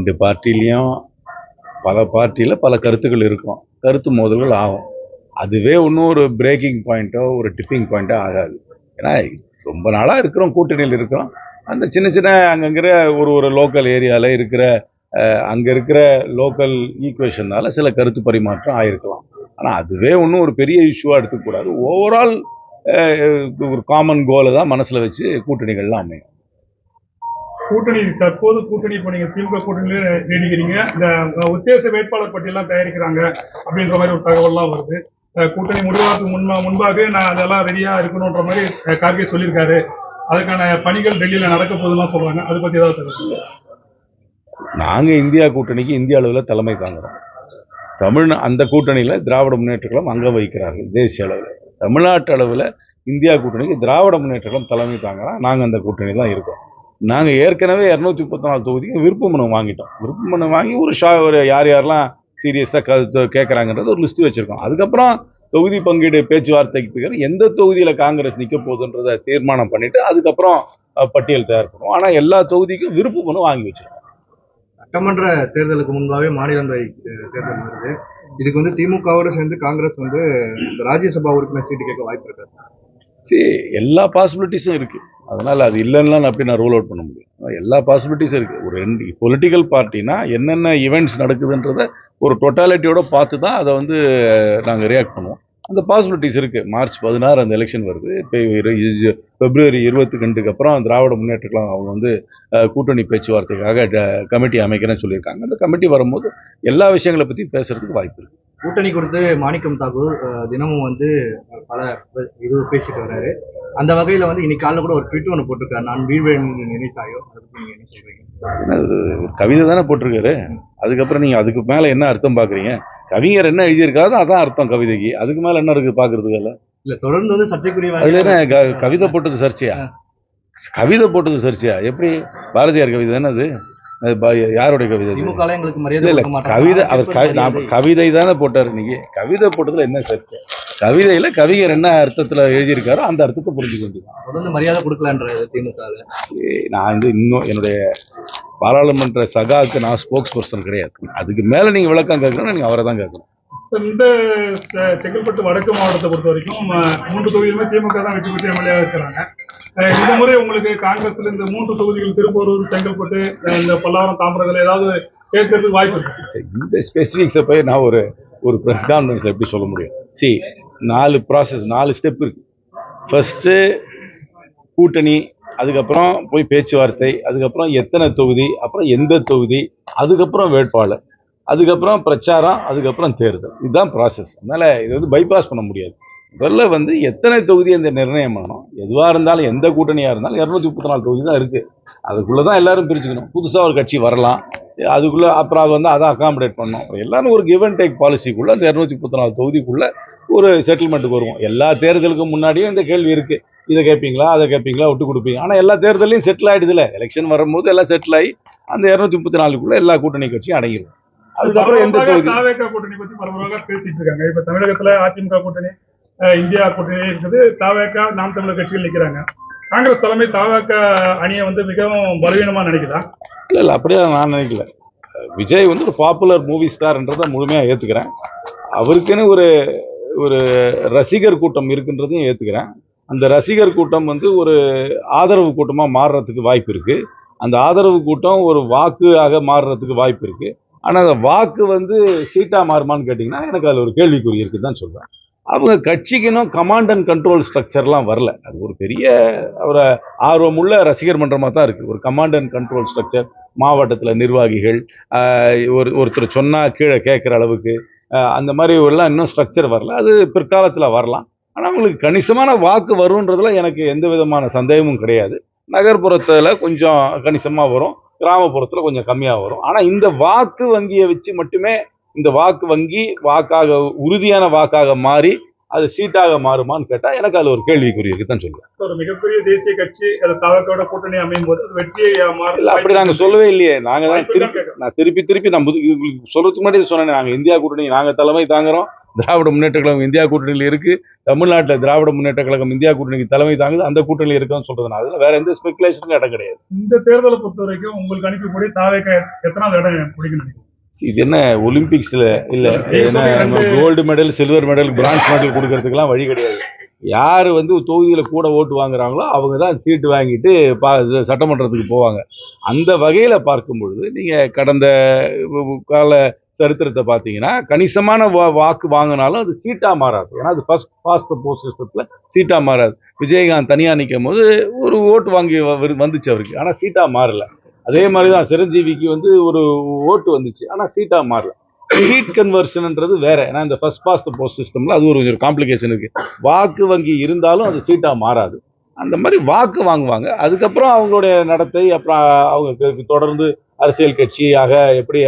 ரெண்டு பார்ட்டிலையும் பல பார்ட்டியில் பல கருத்துக்கள் இருக்கும். கருத்து மோதல்கள் ஆகும். அதுவே இன்னும் ஒரு பிரேக்கிங் பாயிண்ட்டோ ஒரு டிப்பிங் பாயிண்ட்டோ ஆகாது. ஏன்னா ரொம்ப நாளாக இருக்கிறோம் கூட்டணியில் இருக்கிறோம். அந்த சின்ன சின்ன அங்கங்கிற ஒரு ஒரு லோக்கல் ஏரியாவில் இருக்கிற அங்கே இருக்கிற லோக்கல் ஈக்குவேஷனால் சில கருத்து பரிமாற்றம் ஆயிருக்கலாம். ஆனால் அதுவே ஒன்றும் ஒரு பெரிய இஷ்யூவாக எடுத்துக்கூடாது ஓவரால் ஒரு காமன் கோலை தான் மனசில் வச்சு கூட்டணிகள்லாம் அமையும். கூட்டணி தற்போது கூட்டணி இப்போ நீங்க திமுக கூட்டணியில நீடிக்கிறீங்க. இந்த உத்தேச வேட்பாளர் பட்டியலாம் தயாரிக்கிறாங்க அப்படின்ற மாதிரி ஒரு தகவல்லாம் வருது. கூட்டணி முடிவாக்கு முன்பா முன்பாக நான் அதெல்லாம் ரெடியா இருக்கணுன்ற மாதிரி கார்கே சொல்லியிருக்காரு. அதுக்கான பணிகள் டெல்லியில நடக்க போகுதுன்னு சொல்றாங்க. அதை பத்தி ஏதாவது தகவல் நாங்கள் இந்தியா கூட்டணிக்கு இந்திய அளவில் தலைமை தாங்குறோம். தமிழ் அந்த கூட்டணியில் திராவிட முன்னேற்ற கழகம் அங்கம் வகிக்கிறார்கள் தேசிய அளவில். தமிழ்நாட்டு அளவில் இந்தியா கூட்டணிக்கு திராவிட முன்னேற்ற கழகம் தலைமை தாங்குகிறோம் நாங்கள் அந்த கூட்டணி தான் இருக்கோம். நாங்கள் ஏற்கனவே இரநூத்தி முப்பத்தி நாலு தொகுதிக்கு விருப்ப மனு வாங்கிட்டோம். விருப்ப மனு வாங்கி ஒரு ஷா ஒரு யார் யாரெல்லாம் சீரியஸாக க கேட்குறாங்கன்றது ஒரு லிஸ்ட்டு வச்சுருக்கோம். அதுக்கப்புறம் தொகுதி பங்கீடு பேச்சுவார்த்தைக்கு பிறகு எந்த தொகுதியில் காங்கிரஸ் நிற்க போகுதுன்றதை தீர்மானம் பண்ணிவிட்டு அதுக்கப்புறம் பட்டியல் தயார் பண்ணுவோம். ஆனால் எல்லா தொகுதிக்கும் விருப்ப மனு வாங்கி வச்சிருக்கோம். சட்டமன்ற தேர்தலுக்கு முன்பாகவே மாநிலங்களவை தேர்தல் வருது. இதுக்கு வந்து திமுகவோட சேர்ந்து காங்கிரஸ் வந்து ராஜ்யசபா உறுப்பினர் சீட்டு கேட்க வாய்ப்பு இருக்காது சரி எல்லா பாசிபிலிட்டிஸும் இருக்குது அதனால் அது இல்லைன்னா நான் அப்படி நான் ரூல் அவுட் பண்ண முடியும்? எல்லா பாசிபிலிட்டிஸும் இருக்குது ஒரு ரெண்டு பொலிட்டிக்கல் பார்ட்டினா என்னென்ன ஈவெண்ட்ஸ் நடக்குதுன்றத ஒரு டொட்டாலிட்டியோட பார்த்து தான் அதை வந்து நாங்கள் ரியாக்ட் பண்ணுவோம். அந்த பாசிபிலிட்டிஸ் இருக்குது மார்ச் பதினாறு அந்த எலெக்ஷன் வருது. இப்போ பிப்ரவரி இருபத்தி ரெண்டுக்கு அப்புறம் திராவிட முன்னேற்றக்கலாம் அவங்க வந்து கூட்டணி பேச்சுவார்த்தைக்காக கமிட்டி அமைக்கிறேன்னு சொல்லியிருக்காங்க. அந்த கமிட்டி வரும்போது எல்லா விஷயங்களை பற்றி பேசுகிறதுக்கு வாய்ப்பு இருக்குது கூட்டணி கொடுத்து மாணிக்கம் தாக்கூர் தினமும் வந்து பல இது பேசிட்டு வர்றாரு. அந்த வகையில வந்து இன்னைக்கு காலைல கூட ஒரு ட்விட் ஒன்று போட்டிருக்காரு. நான் வீழ்வேன் நினைத்தாயோ அதை நீங்க என்ன ஒரு கவிதை தானே போட்டிருக்காரு. அதுக்கப்புறம் நீங்கள் அதுக்கு மேலே என்ன அர்த்தம் பார்க்குறீங்க கவிஞர் என்ன எழுதியிருக்காதோ அதான் அர்த்தம் கவிதைக்கு. அதுக்கு மேலே என்ன இருக்குது பார்க்குறதுக்கு இல்ல தொடர்ந்து வந்து சர்ச்சைக்குரிய அதுல என்ன கவிதை போட்டது சர்ச்சையா? கவிதை போட்டது சர்ச்சையா? எப்படி? பாரதியார் கவிதை தானே அது? யாருடைய கவிதை எங்களுக்கு மரியாதை இல்ல. கவிதை அவர் மரியாதை. கவிதை தானே போட்டார் இன்னைக்கு கவிதை போட்டதுல என்ன சர்ச்சை கவிதையில கவிஞர் என்ன அர்த்தத்துல எழுதியிருக்காரோ அந்த அர்த்தத்தை புரிஞ்சுக்க வேண்டியது தொடர்ந்து மரியாதை கொடுக்கலன்ற திமுக. நான் வந்து இன்னும் என்னுடைய பாராளுமன்ற சகாவுக்கு நான் ஸ்போக்ஸ் பர்சன் கிடையாது அதுக்கு மேல நீங்க விளக்கம் கேட்கணும் நீங்க அவரை தான் கேட்கணும் சார், இந்த செங்கல்பட்டு வடக்கு மாவட்டத்தை பொறுத்த வரைக்கும் மூன்று தொகுதியிலுமே திமுக தான் வெற்றி பெற்று எம்எல்ஏ இருக்கிறாங்க. இந்த முறை உங்களுக்கு காங்கிரஸ்ல இந்த மூன்று தொகுதிகள் திருப்பூர் செங்கல்பட்டு இந்த பல்லாவரம் தாம்பரத்தில் ஏதாவது கேட்கறதுக்கு வாய்ப்பு இருக்கு? இந்த ஸ்பெசிஃபிக்ஸை போய் நான் ஒரு ஒரு ப்ரெஸ் கான்ஃபரன்ஸ் எப்படி சொல்ல முடியும்? சி நாலு ப்ராசஸ் நாலு ஸ்டெப் இருக்கு. ஃபஸ்ட்டு கூட்டணி அதுக்கப்புறம் போய் பேச்சுவார்த்தை அதுக்கப்புறம் எத்தனை தொகுதி அப்புறம் எந்த தொகுதி அதுக்கப்புறம் வேட்பாளர். அதுக்கப்புறம் பிரச்சாரம் அதுக்கப்புறம் தேர்தல். இதுதான் ப்ராசஸ் அதனால் இது வந்து பைபாஸ் பண்ண முடியாது. முதல்ல வந்து எத்தனை தொகுதி அந்த நிர்ணயம் பண்ணணும்? எதுவாக இருந்தாலும் எந்த கூட்டணியாக இருந்தாலும் இரநூத்தி முப்பத்தி நாலு தொகுதி தான் இருக்குது அதுக்குள்ளே தான் எல்லாரும் பிரிச்சுக்கணும். புதுசாக ஒரு கட்சி வரலாம். அதுக்குள்ளே அப்புறம் அது வந்து அதை அகாமடேட் பண்ணோம் எல்லாரும் ஒரு கிவ் அண்ட் டேக் பாலிசிக்குள்ளே அந்த இரநூத்தி முப்பத்தி நாலு தொகுதிக்குள்ளே ஒரு செட்டில்மெண்ட்டுக்கு வருவோம். எல்லா தேர்தலுக்கும் முன்னாடியும் இந்த கேள்வி இருக்குது இதை கேட்பீங்களா அதை கேட்பீங்களா விட்டு கொடுப்பீங்க ஆனால் எல்லா தேர்தலையும் செட்டில் ஆகிடுதுல எலெக்ஷன் வரும்போது எல்லாம் செட்டில் ஆகி அந்த இரநூத்தி முப்பத்தி நாலுக்குள்ளே எல்லா கூட்டணி கட்சியும் அடங்கிடும் அதுக்கப்புறம் எந்த பரவலாக தொகுதி? தாவேகா கூட்டணி பத்தி பரவலாக பேசிட்டு இருக்காங்க இப்ப தமிழகத்துல அதிமுக கூட்டணி இந்தியா கூட்டணி இருக்குது. தாவேகா நாம் தமிழர் கட்சிகள் நிக்கிறாங்க. காங்கிரஸ் தலைமை தாவேக அணியை வந்து மிகவும் பலவீனமா நினைக்குதா? இல்லை இல்லை அப்படியே நான் நினைக்கல. விஜய் வந்து ஒரு பாப்புலர் மூவி ஸ்டார்ன்றதை முழுமையாக ஏற்றுக்கிறேன் அவருக்குன்னு ஒரு ஒரு ரசிகர் கூட்டம் இருக்குன்றதையும் ஏற்றுக்கிறேன் அந்த ரசிகர் கூட்டம் வந்து ஒரு ஆதரவு கூட்டமாக மாறுறதுக்கு வாய்ப்பு இருக்குது அந்த ஆதரவு கூட்டம் ஒரு வாக்காக மாறுறதுக்கு வாய்ப்பு இருக்குது ஆனால் அந்த வாக்கு வந்து சீட்டா மாறுமான்னு கேட்டிங்கன்னா எனக்கு அதில் ஒரு கேள்விக்குறி இருக்குது தான் சொல்வேன் அவங்க கட்சிக்குன்னும் கமாண்ட் அண்ட் கண்ட்ரோல் ஸ்ட்ரக்சர்லாம் வரல. அது ஒரு பெரிய ஒரு ஆர்வமுள்ள ரசிகர் மன்றமாக தான் இருக்குது ஒரு கமாண்ட் அண்ட் கண்ட்ரோல் ஸ்ட்ரக்சர் மாவட்டத்தில் நிர்வாகிகள் ஒரு ஒருத்தர் சொன்னால் கீழே கேட்குற அளவுக்கு அந்த மாதிரி எல்லாம் இன்னும் ஸ்ட்ரக்சர் வரல. அது பிற்காலத்தில் வரலாம். ஆனால் அவங்களுக்கு கணிசமான வாக்கு வரும்ன்றதுல எனக்கு எந்த விதமான சந்தேகமும் கிடையாது. நகர்ப்புறத்தில் கொஞ்சம் கணிசமாக வரும். கிராமப்புறத்தில் கொஞ்சம் கம்மியாக வரும். ஆனால் இந்த வாக்கு வங்கியை வச்சு மட்டுமே இந்த வாக்கு வங்கி வாக்காக உறுதியான வாக்காக மாறி அது சீட்டாக மாறுமான்னு கேட்டால் எனக்கு அதில் ஒரு கேள்விக்குறி இருக்கு தான் சொல்லுவேன் ஒரு மிகப்பெரிய தேசிய கட்சி அது தாவேக்காவோட கூட்டணி அமையும் போது அது வெற்றியை இல்லை அப்படி நாங்கள் சொல்லவே இல்லையே. நாங்கள் தான் திருப்பி. நான் திருப்பி திருப்பி நான் புது- உங்களுக்கு சொல்றதுக்கு முன்னாடி சொன்னேன் நாங்கள் இந்தியா கூட்டணி நாங்கள் தலைமை தாங்குறோம். திராவிட முன்னேற்ற கழகம் இந்தியா கூட்டணியில் இருக்கு. தமிழ்நாட்டில் திராவிட முன்னேற்ற கழகம் இந்தியா கூட்டணிக்கு தலைமை தாங்குது. அந்த கூட்டணியில் இருக்குன்னு சொல்றது நான் அதுல வேற எந்த ஸ்பெகுலேஷனுக்கும் இடம் கிடையாது. இந்த தேர்தலை பொறுத்த வரைக்கும் உங்களுக்கு அனுப்பப்படி தாவேக்கா எத்தனாவது இடம் பிடிக்கணும்? இது என்ன ஒலிம்பிக்ஸ்ல? இல்ல என்ன gold medal silver medal bronze medal கொடுக்கறதுக்கெல்லாம் வழி கிடையாது. யார் வந்து தொகுதியில கூட ஓட்டு வாங்குறாங்களோ அவங்க தான் சீட்டு வாங்கிட்டு பா சட்டமன்றத்துக்கு போவாங்க. அந்த வகையில பார்க்கும் பொழுது நீங்க கடந்த கால சரித்திரத்தை பார்த்தீங்கன்னா கணிசமான வா- வாக்கு வாங்கினாலும் அது சீட்டா மாறாது. ஏன்னா அது ஃபர்ஸ்ட் பாஸ்ட் போஸ்ட் சிஸ்டத்துல சீட்டா மாறாது. விஜயகாந்த் தனியா நிற்கும் போது ஒரு ஓட்டு வாங்கி வந்துச்சு அவருக்கு. ஆனா சீட்டா மாறல. அதே மாதிரி தான் சிரஞ்சீவிக்கு வந்து ஒரு ஓட்டு வந்துச்சு. ஆனால் சீட்டாக மாறல. சீட் கன்வர்ஷன்ன்றது வேற. ஏன்னா இந்த ஃபர்ஸ்ட் பாஸ்ட் போஸ்ட் சிஸ்டம்ல அது ஒரு கொஞ்சம் காம்ப்ளிகேஷன் இருக்கு. வாக்கு வங்கி இருந்தாலும் அது சீட்டாக மாறாது. அந்த மாதிரி வாக்கு வாங்குவாங்க. அதுக்கப்புறம் அவங்களுடைய நடத்தை அப்புறம் அவங்க தொடர்ந்து அரசியல் கட்சியாக எப்படி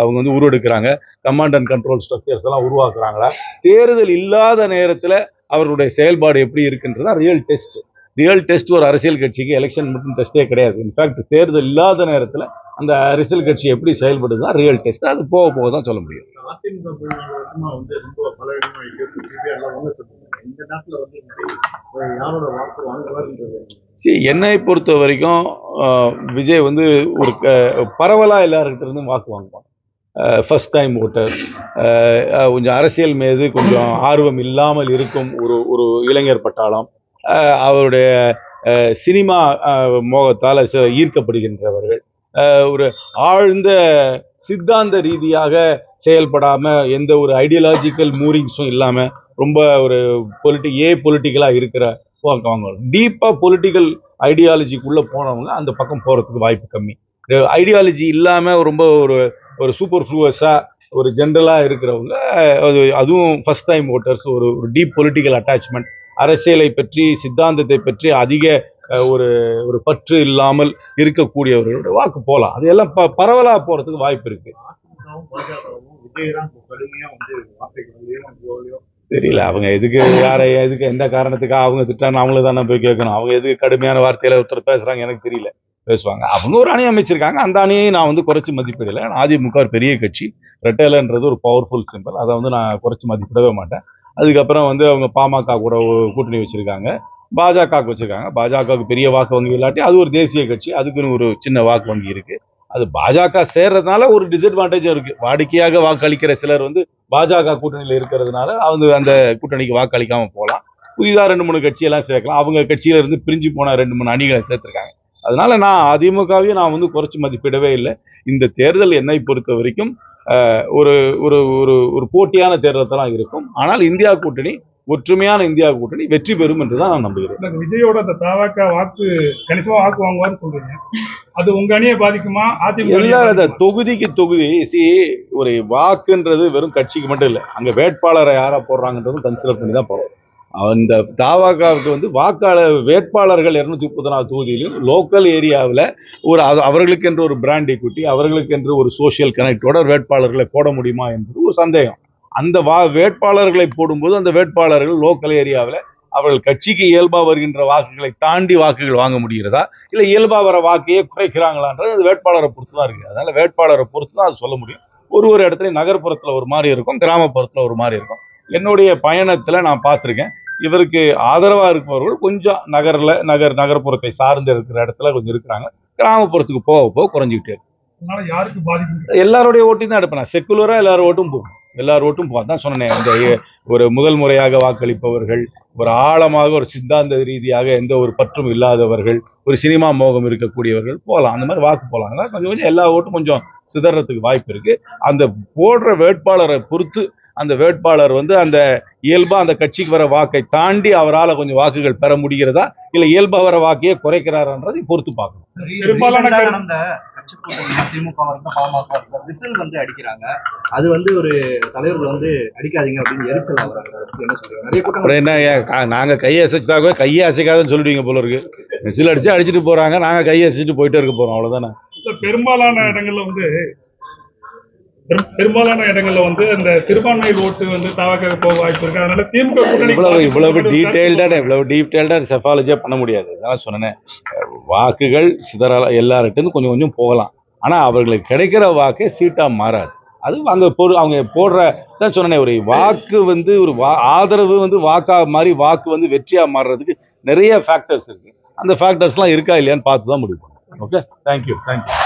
அவங்க வந்து உருவெடுக்கிறாங்க. கமாண்ட் அண்ட் கண்ட்ரோல் ஸ்ட்ரக்சர்ஸ் எல்லாம் உருவாக்குறாங்களா? தேர்தல் இல்லாத நேரத்தில் அவர்களுடைய செயல்பாடு எப்படி இருக்குன்றதா ரியல் டெஸ்ட் ரியல் டெஸ்ட் ஒரு அரசியல் கட்சிக்கு எலெக்ஷன் மட்டும் டெஸ்டே கிடையாது. இன்ஃபேக்ட் தேர்தல் இல்லாத நேரத்துல அந்த அரசியல் கட்சி எப்படி செயல்படுது தான் ரியல் டெஸ்ட் அது போக போக தான் சொல்ல முடியும். சரி என்னை பொறுத்த வரைக்கும் விஜய் வந்து ஒரு க- பரவலா எல்லாருக்கிட்ட இருந்தும் வாக்கு வாங்குவாங்க ஃபர்ஸ்ட் டைம் ஓட்டர் கொஞ்சம் அரசியல் மீது கொஞ்சம் ஆர்வம் இல்லாமல் இருக்கும் ஒரு ஒரு இளைஞர் பட்டாளம். அவருடைய சினிமா மோகத்தால் ச- ஈர்க்கப்படுகின்றவர்கள். ஒரு ஆழ்ந்த சித்தாந்த ரீதியாக செயல்படாமல் எந்த ஒரு ஐடியாலஜிக்கல் மூரிங்ஸும் இல்லாமல் ரொம்ப ஒரு பொலிட்டி ஏ பொலிட்டிக்கலாக இருக்கிற அவங்க டீப்பாக பொலிட்டிக்கல் ஐடியாலஜிக்குள்ளே போனவங்க அந்த பக்கம் போகிறதுக்கு வாய்ப்பு கம்மி. ஐடியாலஜி இல்லாமல் ரொம்ப ஒரு ஒரு சூப்பர் ஃப்ளூவஸாக ஒரு ஜென்ரலாக இருக்கிறவங்க அது அதுவும் ஃபஸ்ட் டைம் ஓட்டர்ஸ் ஒரு ஒரு டீப் பொலிட்டிக்கல் அட்டாச்மெண்ட் அரசியலை பற்றி சித்தாந்தத்தை பற்றி அதிக ஒரு ஒரு பற்று இல்லாமல் இருக்கக்கூடியவர்களோட வாக்கு போகலாம் அது எல்லாம் ப பரவலாக போகிறதுக்கு வாய்ப்பு ஜோலியும் தெரியல. அவங்க எதுக்கு யாரை எதுக்கு எந்த காரணத்துக்காக அவங்க திட்டான்னு அவங்கள தானே போய் கேட்கணும். அவங்க எதுக்கு கடுமையான வார்த்தையில ஒருத்தர் பேசுறாங்க எனக்கு தெரியல. பேசுவாங்க. அவங்க ஒரு அணி அமைச்சிருக்காங்க. அந்த அணியை நான் வந்து குறைச்சி மதிப்பிடலை. அதிமுக ஒரு பெரிய கட்சி. ரெட்டேலன்றது ஒரு பவர்ஃபுல் சிம்பிள் அதை வந்து நான் குறைச்சி மதிப்பிடவே மாட்டேன். அதுக்கப்புறம் வந்து அவங்க பாமக கூட கூட்டணி வச்சுருக்காங்க. பாஜகவுக்கு வச்சுருக்காங்க. பாஜகவுக்கு பெரிய வாக்கு வங்கி இல்லாட்டி அது ஒரு தேசிய கட்சி அதுக்குன்னு ஒரு சின்ன வாக்கு வங்கி இருக்குது அது பாஜக சேர்றதுனால ஒரு டிஸ்அட்வான்டேஜும் இருக்குது வாடிக்கையாக வாக்களிக்கிற சிலர் வந்து பாஜக கூட்டணியில் இருக்கிறதுனால அவங்க அந்த கூட்டணிக்கு வாக்களிக்காமல் போகலாம். புதிதாக ரெண்டு மூணு கட்சியெல்லாம் சேர்க்கலாம். அவங்க கட்சியில இருந்து பிரிஞ்சு போன ரெண்டு மூணு அணிகளை சேர்த்துருக்காங்க. அதனால நான் அதிமுகவையும் நான் வந்து குறைச்சி மதிப்பிடவே இல்லை. இந்த தேர்தல் என்னை பொறுத்த வரைக்கும் ஒரு ஒரு ஒரு ஒரு போட்டியான தேர்தல் தான் இருக்கும். ஆனால் இந்தியா கூட்டணி ஒற்றுமையான இந்தியா கூட்டணி வெற்றி பெறும் என்று தான் நான் நம்புகிறேன். விஜயோட அந்த தாவாக்கா வாக்கு கணிசமா வாக்கு வாங்குவார்னு சொல்றீங்க. அது உங்க அணியை பாதிக்குமா? அதிமுக பாதிக்குமா? தொகுதிக்கு தொகுதி சி ஒரு வாக்குன்றது வெறும் கட்சிக்கு மட்டும் இல்லை அங்க வேட்பாளரை யாரா போடுறாங்கன்றதும் கன்சிடர் பண்ணி தான் போறோம் அந்த தாவாக்காவுக்கு வந்து வாக்காளர் வேட்பாளர்கள் இருநூத்தி முப்பத்தி தொகுதியிலும் லோக்கல் ஏரியாவில் ஒரு அவர்களுக்கென்று ஒரு பிராண்ட் குட்டி அவர்களுக்கென்று ஒரு சோஷியல் கனெக்டோட வேட்பாளர்களை போட முடியுமா என்பது ஒரு சந்தேகம். அந்த வா வேட்பாளர்களை போடும்போது அந்த வேட்பாளர்கள் லோக்கல் ஏரியாவில் அவர்கள் கட்சிக்கு இயல்பாக வருகின்ற வாக்குகளை தாண்டி வாக்குகள் வாங்க முடிகிறதா? இல்லை இயல்பாக வர வாக்கையே குறைக்கிறாங்களான்றது அது வேட்பாளரை பொறுத்து தான் இருக்குது அதனால் வேட்பாளரை பொறுத்து தான் அது சொல்ல முடியும். ஒரு ஒரு இடத்துலையும் நகர்ப்புறத்தில் ஒரு மாதிரி இருக்கும் கிராமப்புறத்தில் ஒரு மாதிரி இருக்கும். என்னுடைய பயணத்துல நான் பார்த்திருக்கேன். இவருக்கு ஆதரவா இருப்பவர்கள் கொஞ்சம் நகர்ல நகர் நகர்ப்புறத்தை சார்ந்து இருக்கிற இடத்துல கொஞ்சம் இருக்கிறாங்க. கிராமப்புறத்துக்கு போக போக குறைஞ்சிக்கிட்டே இருக்கு. அதனால யாருக்கு பாதிக்கும் எல்லாருடைய ஓட்டையும் தான் எடுப்பேன். செக்குலரா எல்லார் ஓட்டும் போகும் எல்லார் ஓட்டும் போகும் தான் சொன்னேன். இந்த ஒரு முதல் முறையாக வாக்களிப்பவர்கள் ஒரு ஆழமாக ஒரு சித்தாந்த ரீதியாக எந்த ஒரு பற்றும் இல்லாதவர்கள் ஒரு சினிமா மோகம் இருக்கக்கூடியவர்கள் போகலாம். அந்த மாதிரி வாக்கு போகலாம். கொஞ்சம் கொஞ்சம் எல்லா ஓட்டும் கொஞ்சம் சிதறதுக்கு வாய்ப்பு இருக்கு. அந்த போடுற வேட்பாளரை பொறுத்து அந்த வேட்பாளர் வந்து அந்த இயல்பா அந்த கட்சிக்கு வர வாக்கை தாண்டி அவரால் கொஞ்சம் வாக்குகள் பெற முடிகிறதா? இல்ல இயல்பா வர வாக்கையே குறைக்கிறாரான்றதை பொறுத்து பார்க்கணும். பெரும்பாலான நடந்த கட்சி திமுக விசில் வந்து அடிக்கிறாங்க. அது வந்து ஒரு தலைவர்கள் வந்து அடிக்காதீங்க அப்படின்னு எரிச்சல் ஆகுறாங்க என்ன சொல்றீங்க நிறைய கூட்டம் அப்புறம் என்ன ஏன் கா- நாங்க கையை அசைச்சாக்க கையை அசைக்காதுன்னு சொல்லிடுவீங்க போல இருக்கு. விசில் அடிச்சு அடிச்சுட்டு போறாங்க. நாங்க கையை அசைச்சிட்டு போயிட்டே இருக்க போறோம். அவ்வளவுதானே? இப்ப பெரும்பாலான இடங்கள்ல வந்து பெரும்பாலான இடங்கள்ல வந்து அந்த சிறுபான்மை ஓட்டு வந்து தாவாக்காக போக வாய்ப்பு இருக்கு. அதனால திமுக கூட்டணி இவ்வளவு இவ்வளவு டீடைல்டா இவ்வளவு டீடைல்டா செஃபாலஜியா பண்ண முடியாது. அதான் சொன்னேன். வாக்குகள் சிதறல எல்லார்கிட்ட கொஞ்சம் கொஞ்சம் போகலாம். ஆனா அவர்களுக்கு கிடைக்கிற வாக்கே சீட்டா மாறாது. அது அங்கே போ அவங்க போடுற தான் சொன்னேனே ஒரு வாக்கு வந்து ஒரு வா ஆதரவு வந்து வாக்கா மாதிரி வாக்கு வந்து வெற்றியாக மாறுறதுக்கு நிறைய ஃபேக்டர்ஸ் இருக்கு. அந்த ஃபேக்டர்ஸ்லாம் இருக்கா இல்லையான்னு பார்த்து தான் முடிவு பண்ணணும். Okay thank you thank you